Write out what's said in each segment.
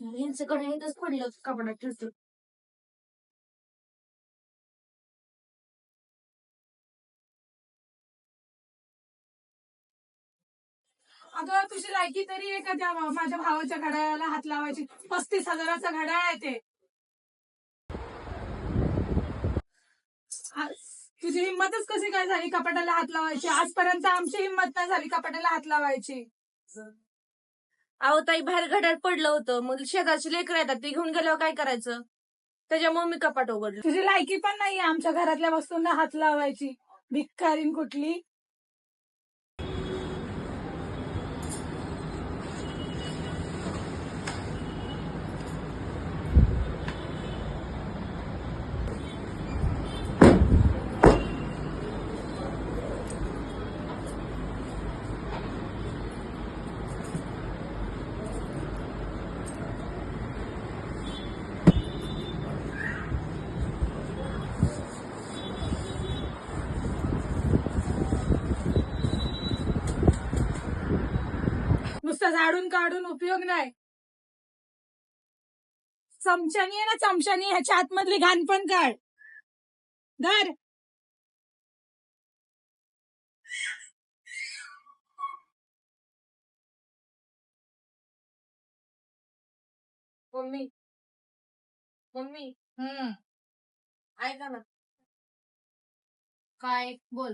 यांचं कडे इथंच पडलं कपड्यात ठेवतो. अगं तुझी लायकी तरी आहे का त्या माझ्या भावाच्या घड्याळाला हात लावायची? पस्तीस हजाराचा घड्याळ आहे ते. तुझी हिंमतच कशी काय झाली कपाटाला हात लावायची? आजपर्यंत आमची हिंमत नाही झाली कपाटाला हात लावायची. अहो ताई बाहेर घड्याळ पडलं होतं. मग शेजारची लेकर येतात ते घेऊन गेल्यावर काय करायचं? त्याच्यामुळे मी कपाट उघडलं. तुझी लायकी पण नाहीये आमच्या घरातल्या वस्तूंना हात लावायची. भिक्कारीन कुठली? नुसतं झाडून काढून उपयोग नाही. चमच्यानी आहे ना चमच्यानी ह्याच्या आतमधली घाण पण काढ. धर. मम्मी. मम्मी. हम्म. ऐका ना. काय? बोल.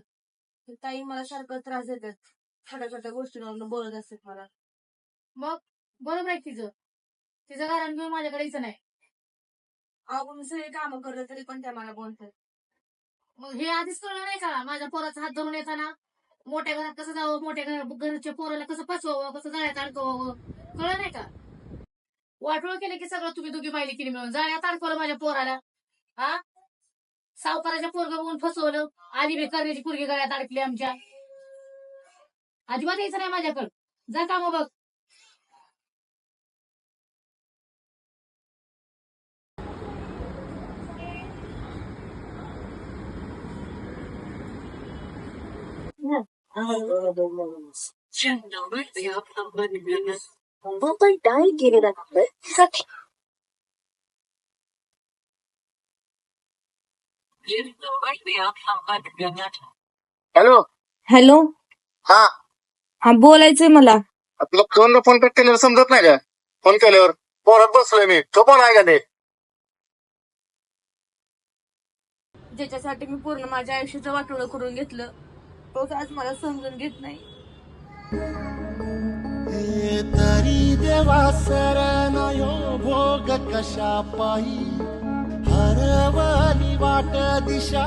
ताई मला सारखं त्रास देतात. छोट्या छोट्या गोष्टींवरून बोलत असतात मला. मग बरोबर आहे तिचं. तिचं कारण घेऊन माझ्याकडे यायचं नाही. मी सगळे कामं करते तरी पण त्या मला बोलतात. मग हे आधीच कळलं नाही का? माझ्या पोराचा हात धरून येताना. मोठ्या घरात कसं जावं मोठ्या घरात घरच्या पोराला कसं फसवावं कसं जाळ्यात अडकवावं? कळलं नाही का? वाटोळ केलं की सगळं तुम्ही दोघी माहिती केली मिळून. जाळ्यात अडकवलं माझ्या पोराला. हा? सावकाराच्या पोरग बघून फसवलं. आधी बेकारण्याची पोरगी गळ्यात अडकली आमच्या. अजिबात यायचं नाही माझ्याकडं. जा का मग बघ. हॅलो. हॅलो. हा. हा बोलायचंय मला. तुला फोन फोन कट केल्यावर समजत नाही का फोन केल्यावर पोरात बसलोय मी. तो पण आहे का ते ज्याच्यासाठी मी पूर्ण माझ्या आयुष्याचं वाटोळं करून घेतलं तोच आज मला समजून घेत नाही. तरी देवा सरनायो भोग कशा पायी हरवली वाट दिशा